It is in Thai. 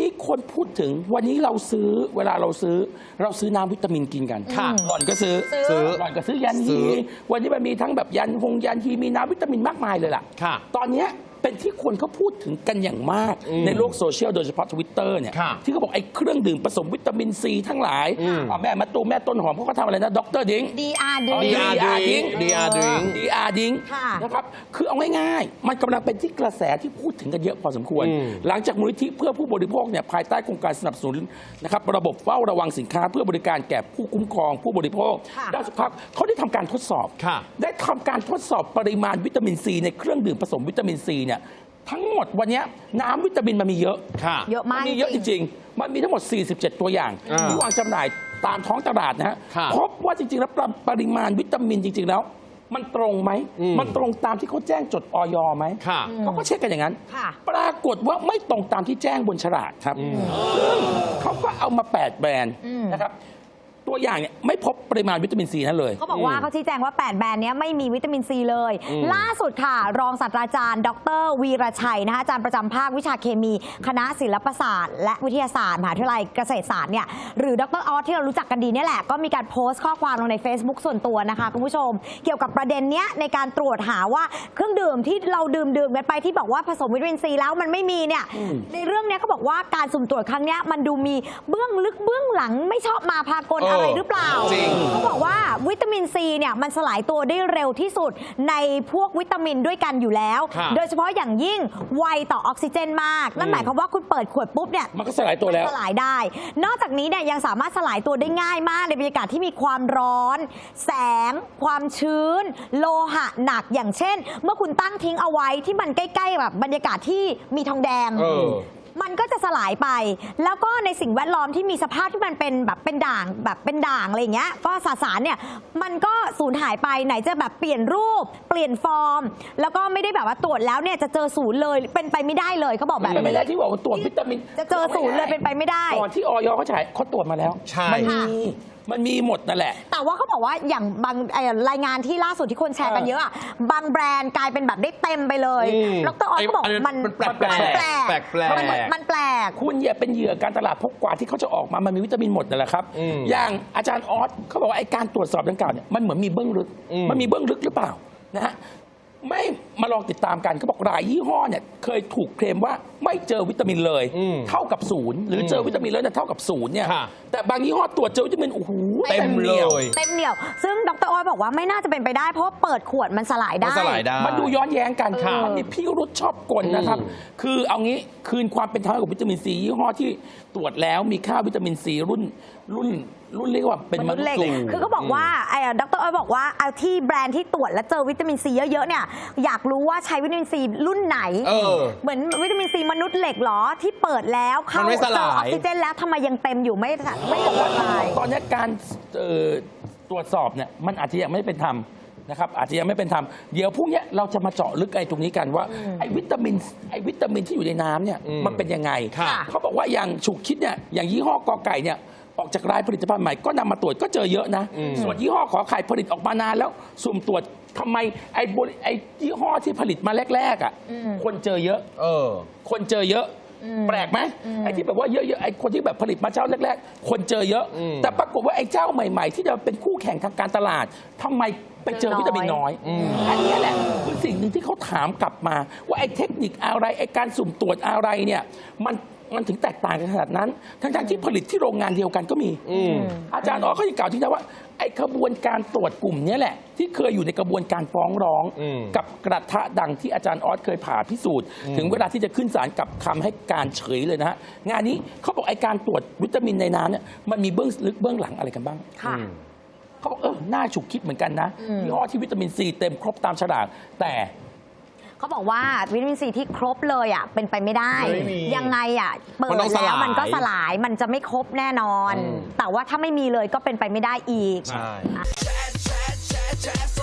นี้คนพูดถึงวันนี้เราซื้อเวลาเราซื้อ เราซื้อน้ำวิตามินกินกันค่ะหล่อนก็ซื้อซื้อหล่อนก็ซื้อยันซื้ฮีอวันนี้มันมีทั้งแบบยันฮงยันฮีมีน้ำวิตามินมากมายเลยล่ะ ค่ะ ตอนเนี้ย เป็นที่คนเขาพูดถึงกันอย่างมากอืมในโลกโซเชียลโดยเฉพาะทวิตเตอร์เนี่ยค่ะที่เขาบอกไอ้เครื่องดื่มผสมวิตามินซีทั้งหลายอืมอะแม่มาตูมแม่ต้นหอมเขาก็ทำอะไรนะด็อกเตอร์ดิง DR อ๋อดี DR drink DR drink ดีอาร์ดิงค่ะ นะครับ คือเอาง่ายๆ มันกำลังเป็นที่กระแสที่พูดถึงกันเยอะพอสมควร อืม หลังจากมูลนิธิเพื่อผู้บริโภคเนี่ยภายใต้โครงการสนับสนุนนะครับระบบเฝ้าระวังสินค้าเพื่อบริการแก่ผู้คุ้มครองผู้บริโภคค่ะ ด้านสุขภาพเขาได้ทำการทดสอบ ค่ะ ได้ทำการทดสอบปริมาณวิตามินซีในเครื่องดื่มผสมวิตามินซีเนี่ยทั้งหมดวันเนี้ยน้ำวิตามินมันมีเยอะค่ะเยอะมากนมีเยอะจริง ๆ มันมีทั้งหมด 47 ตัวอย่างอ่าที่วางจำหน่ายตามท้องตลาดนะฮะค่ะพบว่าจริง ๆ แล้วปริมาณวิตามินจริง ๆ แล้ว มันตรงไหมอืมมันตรงตามที่เขาแจ้งจดออยไหมค่ะ เขาก็เช็คกันอย่างนั้น ค่ะ ปรากฏว่าไม่ตรงตามที่แจ้งบนฉลากครับซึ่งเขาก็เอามา 8 แบรนด์อืมนะครับ ตัวอย่างเนี่ยไม่พบปริมาณวิตามินซีนั้นเลย เขาบอกว่าเขาชี้แจงว่า 8 แบรนด์เนี้ยไม่มีวิตามินซีเลย อืม ล่าสุดค่ะ รองศาสตราจารย์ ดร วีรชัยนะคะอาจารย์ประจำภาควิชาเคมี คณะศิลปศาสตร์ และวิทยาศาสตร์มหาวิทยาลัยเกษตรศาสตร์เนี่ยหรือดรออสที่เรารู้จักกันดีเนี่ยแหละ ก็มีการโพสต์ข้อความลงใน Facebook ส่วนตัวนะคะ คุณผู้ชม เกี่ยวกับประเด็นเนี้ยในการตรวจหาว่าเครื่องดื่มที่เราดื่มดื่มกันไปที่บอกว่าผสมวิตามินซีแล้วมันไม่มีเนี่ยอืมในเรื่องเนี้ยเขาบอกว่าการสุ่มตรวจครั้งเนี้ยมันดูมีเบื้องลึกเบื้องหลังไม่ชอบมาพากล เออออะไรหรือเปล่าจริง เขาบอกว่าวิตามินซีเนี่ยมันสลายตัวได้เร็วที่สุดในพวกวิตามินด้วยกันอยู่แล้วค่ะโดยเฉพาะอย่างยิ่งไวต่อออกซิเจนมาก นั่นอืมหมายความว่าคุณเปิดขวดปุ๊บเนี่ยมันก็สลายตัวแล้วสลายได้ นอกจากนี้เนี่ยยังสามารถสลายตัวได้ง่ายมากในบรรยากาศที่มีความร้อน แสง ความชื้น โลหะหนักอย่างเช่น เมื่อคุณตั้งทิ้งเอาไว้ที่มันใกล้ๆแบบบรรยากาศที่มีทองแดง เออ มันก็จะสลายไป แล้วก็ในสิ่งแวดล้อมที่มีสภาพที่มันเป็นแบบเป็นด่างแบบเป็นด่างอะไรอย่างเงี้ยก็สสารเนี่ยมันก็สูญหายไปไหนจะแบบเปลี่ยนรูป เปลี่ยนฟอร์ม แล้วก็ไม่ได้แบบว่าตรวจแล้วเนี่ยจะเจอศูนย์เลยเป็นไปไม่ได้เลยเขาบอกแบบเป็นไม่นี้ได้ที่บอกว่าตรวจวิตามินจะเจอศูนย์เลยเป็นไปไม่ได้ ก่อนที่ออยเขาฉายเขาตรวจมาแล้วใช่ มันมี มันมีหมดนั่นแหละ แต่ว่าเขาบอกว่าอย่างบางเอ่อรายงานที่ล่าสุดที่คนแชร์กันเยอะอะบางแบรนด์กลายเป็นแบบได้เต็มไปเลยอืมดรออสก็บอกไอ้มันมันแปลกๆมันแปลกแปลกๆ มันมันแปลก คุณอย่าเป็นเหยื่อการตลาดเพราะกว่าที่เขาจะออกมามันมีวิตามินหมดนั่นแหละครับ อืมอย่างอาจารย์ออสเขาบอกว่าไอ้การตรวจสอบดังกล่าวเนี่ยมันเหมือนมีเบื้องลึกอืม มันมีเบื้องลึกหรือเปล่านะฮะไม่มาลองติดตามกันเขาบอกรายยี่ห้อเนี่ยเคยถูกเคลมว่า ไม่เจอวิตามินเลยอืมเท่ากับศูนย์หรือเจอวิตามินแล้วเนี่ยเท่ากับศูนย์เนี่ยค่ะแต่บางยี่ห้อตรวจเจอวิตามินโอ้โหเต็มเลหนีวยเต็มเหนียว ซึ่งดรออสบอกว่าไม่น่าจะเป็นไปได้ เพราะว่าเปิดขวดมันสลายมันได้สลายได้ มันดูย้อนแย้งกันค่ะมันมีพิรุษชอบกลนะครับอืมคือเอางี้คืนความเป็นธรรมให้กับวิตามินซียี่ห้อที่ตรวจแล้วมีค่าวิตามินซีรุ่นรุ่นรุ่นเรียกว่าเป็นมมนุษนุษย์เหล็ย์กสูง คือเขาบอกว่าไอ้ดรออสบอกว่าเอาที่แบรนด์ที่ตรวจแล้วเจอวิตามินซีเยอะๆเนี่ย อยากรู้ว่าใช้วิตามินซีรุ่นไหน เออ เหมือนวิตามินซีมนุษย์เหล็กเหรอที่เปิดแล้วเข้ามันไม่สเจลายอออกซิเจนแล้วทำไมยังเต็มอยู่ไม่ไม่ตกละลาย ตอนนี้การเอ่อตรวจสอบเนี่ยมันอาจจะยังไม่เป็นธรรมนะครับอาจจะยังไม่เป็นธรรมเดี๋ยวพรุ่งนี้เราจะมาเจาะลึกไอ้ตรงนี้กันว่าไอ้วิตามินไอ้วิตามินที่อยู่ในน้ำเนี่ยอืมมันเป็นยังไงค่ะ เขาบอกว่าอย่างฉุกคิดเนี่ยอย่างยี่ห้อกอไก่เนี่ย ออกจากรายผลิตภัณฑ์ใหม่ก็นำมาตรวจก็เจอเยอะนะอืมส่วนยี่ห้อขอไข่ผลิตออกมานานแล้วสุ่มตรวจทำไมไอ้บริไอ้ยี่ห้อที่ผลิตมาแรกๆอะอืม คนเจอเยอะ เออ คนเจอเยอะ อืม แปลกไหมอืมไอ้ที่แบบว่าเยอะๆไอ้คนที่แบบผลิตมาเจ้าแรก ๆ คนเจอเยอะ อืม แต่ปรากฏว่าไอ้เจ้าใหม่ ๆ ที่จะเป็นคู่แข่งทางการตลาดทำไมไปเจอวิตามินน้อยอืมอันเนี้ยแหละคือสิ่งหนึ่งที่เขาถามกลับมา ว่าไอ้เทคนิคอะไรไอ้การสุ่มตรวจอะไรเนี่ยมัน มันถึงแตกต่างกันขนาดนั้น ทั้งๆที่ผลิตที่โรงงานเดียวกันก็มี อืม อาจารย์อ๋อเขายังกล่าวทิ้งท้ายว่าไอ้กระบวนการตรวจกลุ่มเนี้ยแหละ ที่เคยอยู่ในกระบวนการฟ้องร้อง อืมกับกระทะดังที่อาจารย์ออสเคยผ่าพิสูจน์ ถึงเวลาที่จะขึ้นศาลกับคำให้การเฉยเลยนะฮะงานนี้เขาบอกไอ้การตรวจวิตามินในน้ำเนี่ยมันมีเบื้องลึกเบื้องหลังอะไรกันบ้าง ค่ะอืมเขาบอกเออน่าฉุกคิดเหมือนกันนะอืมยี่ห้อที่วิตามินซีเต็มครบตามฉลากแต่ เขาบอกว่าวิตามินซีที่ครบเลยอะเป็นไปไม่ได้ ไม่มียังไงอะเปิดมันต้องสแล้วลายมันก็สลายมันจะไม่ครบแน่นอน อืม แต่ว่าถ้าไม่มีเลยก็เป็นไปไม่ได้อีก ใช่ แชร์แชร์แชร์